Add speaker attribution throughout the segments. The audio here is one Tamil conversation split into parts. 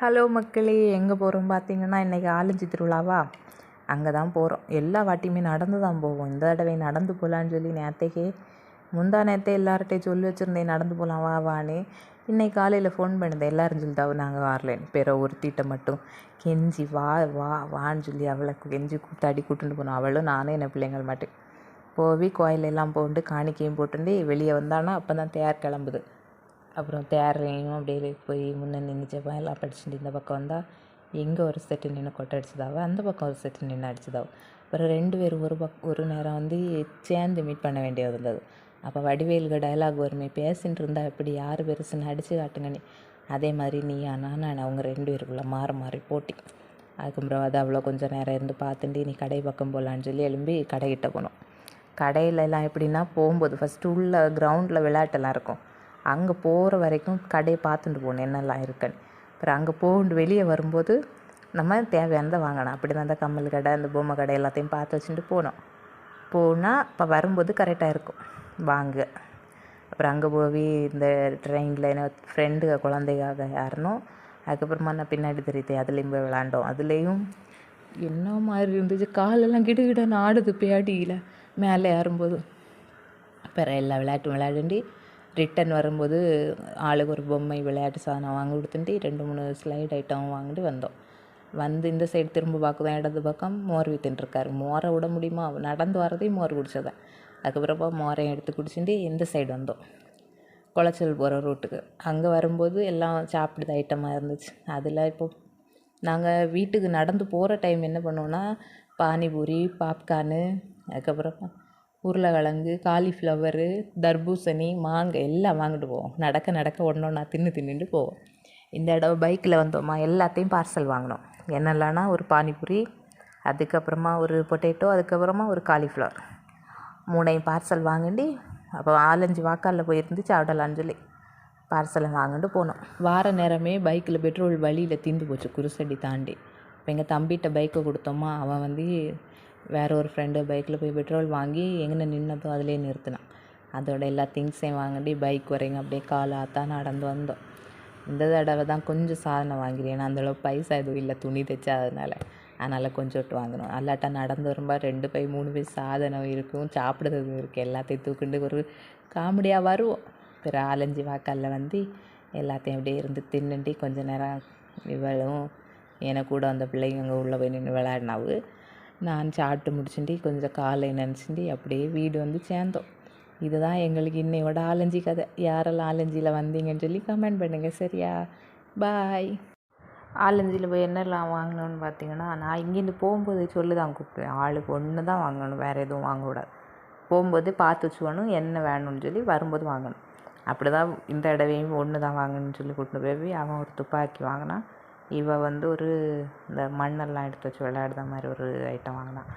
Speaker 1: ஹலோ மக்களே எங்கே போகிறோம் பார்த்தீங்கன்னா இன்றைக்கி ஆலஞ்சி திருவிழாவா? அங்கே தான் போகிறோம் எல்லா வாட்டியுமே நடந்து தான் போவோம். இந்த தடவை நடந்து போகலான்னு சொல்லி நேத்தைக்கே முந்தா நேரத்தை எல்லார்ட்டையும் சொல்லி வச்சுருந்தேன் நடந்து போகலாம் வா வான்னு. இன்றைக்கி காலையில் ஃபோன் பண்ணியிருந்தேன் எல்லாரும் சொல்லிட்டாவும் நாங்கள் வரலேன்னு பிற ஒருத்திட்ட மட்டும் கெஞ்சி வா வா வான்னு சொல்லி அவளை கெஞ்சி கூத்தாடி கூட்டிட்டு போனோம். அவளும் நானும் என் பிள்ளைங்கள் மட்டும் போய் கோயிலெல்லாம் போட்டு காணிக்கையும் போட்டுட்டு வெளியே வந்தானா அப்போ தான் தேர் கிளம்புது. அப்புறம் தேரையும் அப்படியே போய் முன்னே நின்றுச்சப்பா எல்லாம் படிச்சுட்டு இந்த பக்கம் வந்தால் எங்கே ஒரு செட்டு நின்று கொட்டை அடிச்சதாவோ அந்த பக்கம் ஒரு செட்டு நின்று அடிச்சதாவோ. அப்புறம் ரெண்டு பேரும் ஒரு பக் ஒரு நேரம் வந்து சேர்ந்து மீட் பண்ண வேண்டியது இருந்தது. அப்போ வடிவேலுக்கு டைலாக் வருமே பேசின்னு இருந்தால் எப்படி யார் பெருசுன்னு அடித்து காட்டுங்கன்னு அதே மாதிரி நீ நான் நான் அவங்க ரெண்டு பேருக்குள்ள மாறி மாறி போட்டி. அதுக்கப்புறம் அது அவ்வளோ கொஞ்சம் நேரம் இருந்து பார்த்துட்டு நீ கடை பக்கம் போகலான்னு சொல்லி எழும்பி கடைக்கிட்ட போனோம். கடையிலலாம் எப்படின்னா போகும்போது ஃபஸ்ட்டு உள்ள கிரவுண்டில் விளையாட்டெல்லாம் இருக்கும். அங்கே போகிற வரைக்கும் கடையை பார்த்துட்டு போகணும் என்னெல்லாம் இருக்குன்னு. அப்புறம் அங்கே போகுண்டு வெளியே வரும்போது நம்ம தேவையானதை வாங்கணும். அப்படி தான் அந்த கம்மல் கடை அந்த பொம்மை கடை எல்லாத்தையும் பார்த்து வச்சுட்டு போனோம். போனால் இப்போ வரும்போது கரெக்டாக இருக்கும். வாங்க. அப்புறம் அங்கே போய் இந்த ட்ரெயினில் என்ன ஃப்ரெண்டு குழந்தைக்காக யாருனோ அதுக்கப்புறமா நான் பின்னாடி தெரியுது அதுலேயும் போய் விளாண்டோம். அதுலேயும் என்ன மாதிரி இருந்துச்சு. காலெல்லாம் கிடு கிடன்னு ஆடுது பேடியில். மேலே ஏறும்போது. அப்புறம் எல்லா விளையாட்டும் விளையாடுண்டி ரிட்டன் வரும்போது ஆளுக்கு ஒரு பொம்மை விளையாட்டு சாதனம் வாங்கி கொடுத்துட்டு ரெண்டு மூணு ஸ்லைட் ஐட்டம் வாங்கிட்டு வந்தோம். வந்து இந்த சைடு திரும்ப பார்க்குறோம் இடது பக்கம் மோர் வித்துட்டுருக்காரு மோரை விட முடியுமா? நடந்து வரதே மோர் குடித்ததேன் அதுக்கப்புறமா மோரையும் எடுத்து குடிச்சுட்டு இந்த சைடு வந்தோம். குளச்சல் போகிற ரூட்டுக்கு அங்கே வரும்போது எல்லாம் சாப்பிடுது ஐட்டமாக இருந்துச்சு. அதில் இப்போ நாங்கள் வீட்டுக்கு நடந்து போகிற டைம் என்ன பண்ணுவோன்னா பானிபூரி பாப்கார்னு அதுக்கப்புறமா உருளைக்கிழங்கு காலிஃப்ளவரு தர்பூசணி மாங்காய் எல்லாம் வாங்கிட்டு போவோம். நடக்க நடக்க ஒன்று ஒன்றா தின்னு தின்னுட்டு போவோம். இந்த தடவை பைக்கில் வந்தோமா எல்லாத்தையும் பார்சல் வாங்கினோம். என்னெல்லாம்னா ஒரு பானிபூரி அதுக்கப்புறமா ஒரு பொட்டேட்டோ அதுக்கப்புறமா ஒரு காலிஃப்ளவர் மூணையும் பார்சல் வாங்கிட்டு அப்போ ஆலஞ்சு வாக்காலில் போயிருந்து சாப்பிடலான்னு சொல்லி பார்சலை வாங்கிட்டு போனோம். வார நேரமே பைக்கில் பெட்ரோல் வழியில் தீந்து போச்சு குருசடி தாண்டி. இப்போ எங்கள் தம்பிகிட்ட பைக்கை கொடுத்தோமா அவன் வந்து வேற ஒரு ஃப்ரெண்டு பைக்கில் போய் பெட்ரோல் வாங்கி எங்கே நின்னதோ அதிலே நிறுத்தினான். அதோட எல்லா திங்ஸையும் வாங்கிட்டு பைக் வரைங்க அப்படியே கால் நடந்து வந்தோம். இந்த தடவை தான் கொஞ்சம் சாதனை வாங்கிறேன் ஏன்னா அந்தளவுக்கு பைசா எதுவும் இல்லை. துணி தைச்சா அதனால் அதனால் கொஞ்சோட்டு வாங்கினோம். அல்லாட்டா நடந்து வரும்போது ரெண்டு பை மூணு பை சாதனம் இருக்கும் சாப்பிடுறது இருக்குது எல்லாத்தையும் தூக்கிண்டு ஒரு காமெடியாக வருவோம். பிற ஆலஞ்சி வாக்காலில் வந்து எல்லாத்தையும் அப்படியே இருந்து தின்னுட்டு கொஞ்ச நேரம் இவளும் எனக்கு கூட அந்த பிள்ளைங்க அங்கே உள்ளே போய் நின்று விளையாடினாவு. நான் சாப்பிட்டு முடிச்சுட்டு கொஞ்சம் காலை நினச்சிட்டு அப்படியே வீடு வந்து சேர்ந்தோம். இதுதான் எங்களுக்கு இன்னையோட ஆலஞ்சி கதை. யாரெல்லாம் ஆலஞ்சியில் வந்தீங்கன்னு சொல்லி கமெண்ட் பண்ணுங்கள் சரியா? பாய் ஆலஞ்சியில் போய் என்னெல்லாம் வாங்கணும்னு பார்த்தீங்கன்னா நான் இங்கேருந்து போகும்போது சொல்லி தான் கூப்பிட்டேன் ஆளுக்கு ஒன்று தான் வாங்கணும். வேறு எதுவும் வாங்கக்கூடாது போகும்போது பார்த்து வச்சுக்கணும். என்ன வேணும்னு சொல்லி வரும்போது வாங்கணும். அப்படி தான் இந்த இடவையும் ஒன்று தான் வாங்கணும்னு சொல்லி கூட்டிட்டு போய் அவன் ஒரு துப்பாக்கி வாங்கினான். இவள் வந்து ஒரு இந்த மண்ணெல்லாம் எடுத்து வச்சு விளையாடுற மாதிரி ஒரு ஐட்டம் வாங்கினான்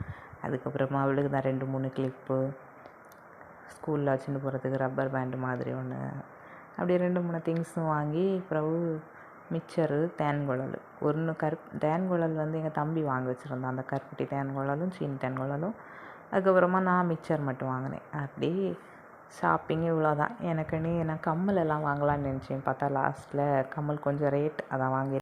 Speaker 1: அதுக்கப்புறமா அவளுக்கு தான் ரெண்டு மூணு கிளிப்பு ஸ்கூலில் வச்சுட்டு போகிறதுக்கு ரப்பர் பேண்டு மாதிரி ஒன்று அப்படியே ரெண்டு மூணு திங்ஸும் வாங்கி பிறகு மிக்சரு தேன்குழல் ஒன்று கருப் தேன்குழல் வந்து எங்கள் தம்பி வாங்கி வச்சுருந்தான். அந்த கருப்பட்டி தேன்குழலும் சீனி தேன்குழலும் அதுக்கப்புறமா நான் மிக்சர் மட்டும் வாங்கினேன். அப்படி ஷாப்பிங் இவ்வளோ தான் எனக்குன்னு நான் கம்மல் எல்லாம் வாங்கலாம்னு நினச்சேன். பார்த்தா லாஸ்ட்டில் கம்மல் கொஞ்சம் ரேட் அதான் வாங்கி